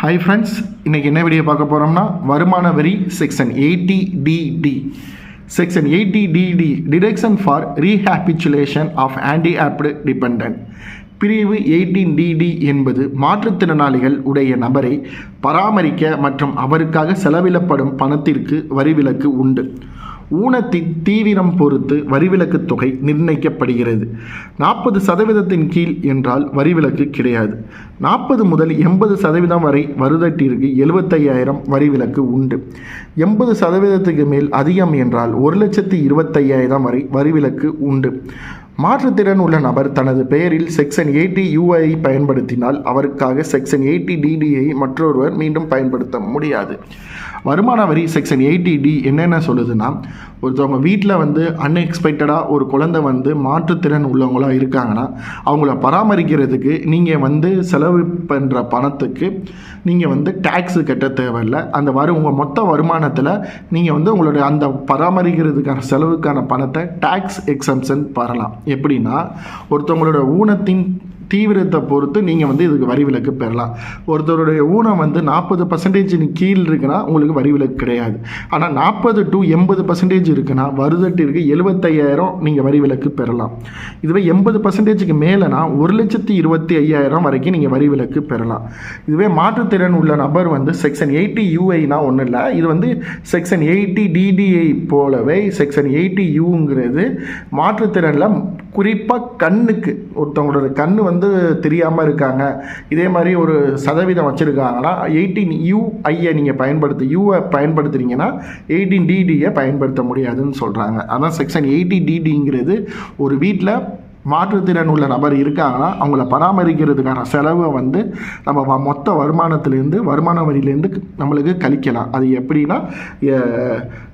Hi friends இன்றைக்கி என்ன video பார்க்க போகிறோம்னா வருமான வரி section eighty DD section eighty DD deduction for rehabilitation of handicapped dependent பிரிவு எயிட்டீன் டிடி என்பது மாற்றுத்திறனாளிகள் உடைய நபரை பராமரிக்க மற்றும் அவருக்காக செலவிடப்படும் பணத்திற்கு வரிவிலக்கு உண்டு. ஊனத்தின் தீவிரம் பொறுத்து வரிவிலக்கு தொகை நிர்ணயிக்கப்படுகிறது. நாற்பது சதவீதத்தின் கீழ் என்றால் வரிவிலக்கு கிடையாது. நாற்பது முதல் எண்பது சதவீதம் வரை வருதட்டிற்கு எழுபத்தையாயிரம் வரிவிலக்கு உண்டு. எண்பது சதவீதத்துக்கு மேல் அதிகம் என்றால் ஒரு லட்சத்தி இருபத்தையாயிரம் வரை வரிவிலக்கு உண்டு. மாற்றுத்திறன் உள்ள நபர் தனது பெயரில் செக்ஷன் எயிட்டி யூஐ பயன்படுத்தினால் அவருக்காக செக்ஷன் எயிட்டி டிடிஐ மற்றொருவர் மீண்டும் பயன்படுத்த முடியாது. வருமான வரி செக்ஷன் எயிட்டி டி என்னென்ன சொல்லுதுன்னா ஒருத்தவங்க வீட்டில் வந்து அன்எக்ஸ்பெக்டடாக ஒரு குழந்தை வந்து மாற்றுத்திறன் உள்ளவங்களாக இருக்காங்கன்னா அவங்கள பராமரிக்கிறதுக்கு நீங்கள் வந்து செலவு பண்ணுற பணத்துக்கு நீங்கள் வந்து டேக்ஸு கட்ட தேவையில்லை. அந்த வரு உங்கள் மொத்த வருமானத்தில் நீங்கள் வந்து உங்களுடைய அந்த பராமரிக்கிறதுக்கான செலவுக்கான பணத்தை டேக்ஸ் எக்ஸம்ஷன் பெறலாம். எப்படின்னா ஒருத்தவங்களோட ஊனத்தின் தீவிரத்தை பொறுத்து நீங்கள் வந்து இதுக்கு வரி விலக்கு பெறலாம். ஒருத்தருடைய ஊனம் வந்து நாற்பது பர்சன்டேஜ் கீழ் இருக்குன்னா உங்களுக்கு வரி விலக்கு கிடையாது. ஆனால் நாற்பது டு எண்பது பர்சன்டேஜ் இருக்குன்னா வருதட்டிற்கு எழுபத்தையாயிரம் நீங்கள் வரி விலக்கு பெறலாம். இதுவே எண்பது பர்சன்டேஜுக்கு மேலேனா ஒரு லட்சத்தி இருபத்தி ஐயாயிரம் வரைக்கும் நீங்கள் வரி விலக்கு பெறலாம். இதுவே மாற்றுத்திறன் உள்ள நபர் வந்து செக்ஷன் எயிட்டி யூஐனா ஒன்றும் இல்லை. இது வந்து செக்ஷன் எயிட்டி டிடிஐ போலவே செக்ஷன் எயிட்டி யூங்கிறது மாற்றுத்திறனில் குறிப்பாக கண்ணுக்கு. ஒருத்தவங்களோட கண் வந்து தெரியாமல் இருக்காங்க. இதே மாதிரி ஒரு சதவீதம் வச்சுருக்காங்கன்னா எயிட்டீன் யூஐயை நீங்கள் பயன்படுத்தி யூவை பயன்படுத்துகிறீங்கன்னா எயிட்டீன் டிடியை பயன்படுத்த முடியாதுன்னு சொல்கிறாங்க அதான் செக்ஷன் எயிட்டி டிடிங்கிறது ஒரு வீட்டில் மாற்றுத்திறன் உள்ள நபர் இருக்காங்கன்னா அவங்கள பராமரிக்கிறதுக்கான செலவை வந்து நம்ம வ- மொத்த வருமானத்திலேருந்து வருமான வரியிலேருந்து நம்மளுக்கு கழிக்கலாம். அது எப்படின்னா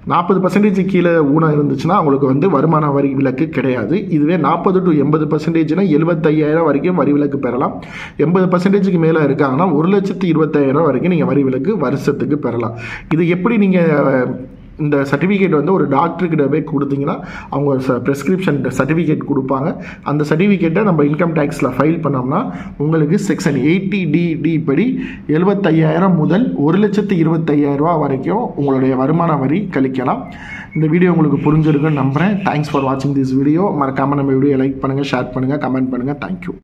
நாற்பது பர்சன்டேஜ் கீழே ஊனம் இருந்துச்சுன்னா அவங்களுக்கு வந்து வருமான வரி விலக்கு கிடையாது. இதுவே நாற்பது டு எண்பது பர்சன்டேஜ்னால் எழுபத்தையாயிரம் வரைக்கும் வரி விலக்கு பெறலாம். எண்பது பர்சன்டேஜுக்கு மேலே இருக்காங்கன்னா ஒரு லட்சத்து இருபத்தாயிரம் வரைக்கும் நீங்கள் வரி விலக்கு வருஷத்துக்கு பெறலாம். இது எப்படி நீங்கள் இந்த சர்டிஃபிகேட் வந்து ஒரு டாக்டர்கிட்ட போய் கொடுத்தீங்கன்னா அவங்க ப்ரெஸ்கிரிப்ஷன் சர்டிஃபிகேட் கொடுப்பாங்க. அந்த சர்டிஃபிகேட்டை நம்ம இன்கம் டேக்ஸில் ஃபைல் பண்ணோம்னா உங்களுக்கு செக்ஷன் எயிட்டி டிடி படி எழுபத்தையாயிரம் முதல் ஒரு லட்சத்து இருபத்தையாயிரரூபா வரைக்கும் உங்களுடைய வருமான வரி கழிக்கலாம். இந்த வீடியோ உங்களுக்கு புரிஞ்சிருக்குன்னு நம்புகிறேன் தேங்க்ஸ் ஃபார் வாட்சிங் திஸ் வீடியோ மறக்காமல் நம்ம வீடியோ லைக் பண்ணுங்கள் ஷேர் பண்ணுங்கள் கமெண்ட் பண்ணுங்கள் தேங்க்யூ